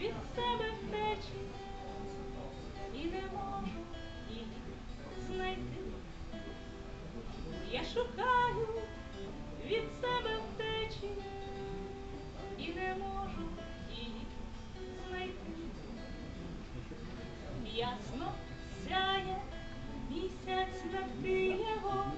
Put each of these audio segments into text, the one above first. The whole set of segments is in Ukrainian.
від себе втечі і не можу її знайти. Я шукаю від себе втечі і не можу її знайти. Ясно сяє місяць над Києвом,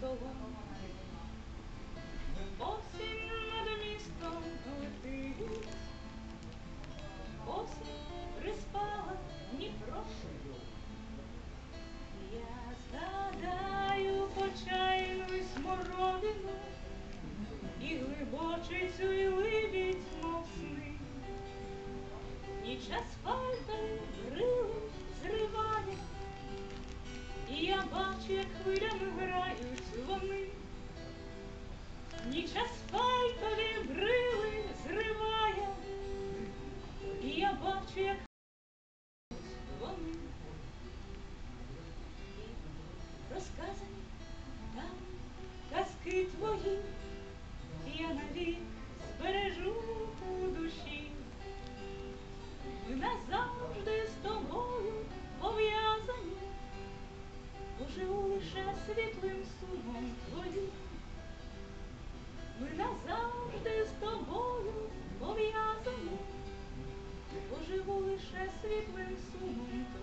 столом. Осінь над містом летить. Осінь приспала Дніпро. Я згадаю почайну смородину і глибочицю і либідь, мов сни. Ніч асфальтові як хвилями грають вони. Ніч асфальтові брили зриває, і я бачу, як вони. І розказані там казки твої, я навік збережу у душі. Ми назавжди з тобою пов'язані, лише світлим сумом твоїм. Ми назавжди з тобою пов'язані, поживу лише світлим сумом твоїм.